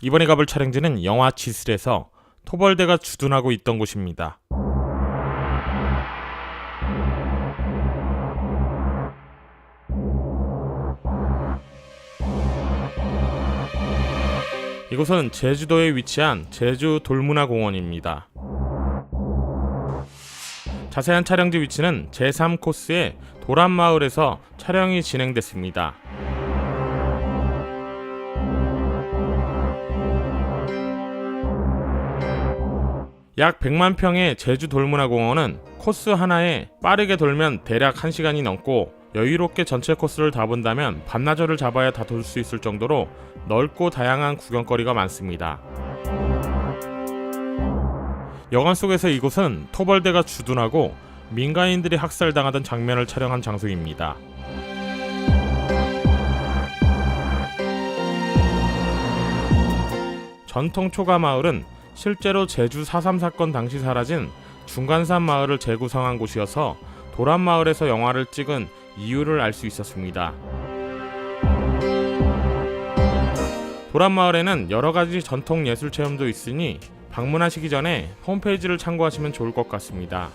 이번에 가볼 촬영지는 영화 지슬에서 토벌대가 주둔하고 있던 곳입니다. 이곳은 제주도에 위치한 제주 돌문화 공원입니다. 자세한 촬영지 위치는 제3코스의 도란마을에서 촬영이 진행됐습니다. 약 100만 평의 제주 돌문화 공원은 코스 하나에 빠르게 돌면 대략 1시간이 넘고 여유롭게 전체 코스를 다 본다면 반나절을 잡아야 다 돌 수 있을 정도로 넓고 다양한 구경거리가 많습니다. 여관 속에서 이곳은 토벌대가 주둔하고 민간인들이 학살당하던 장면을 촬영한 장소입니다. 전통 초가 마을은 실제로 제주 4.3 사건 당시 사라진 중간산 마을을 재구성한 곳이어서 도란 마을에서 영화를 찍은 이유를 알 수 있었습니다. 도란 마을에는 여러 가지 전통 예술 체험도 있으니 방문하시기 전에 홈페이지를 참고하시면 좋을 것 같습니다.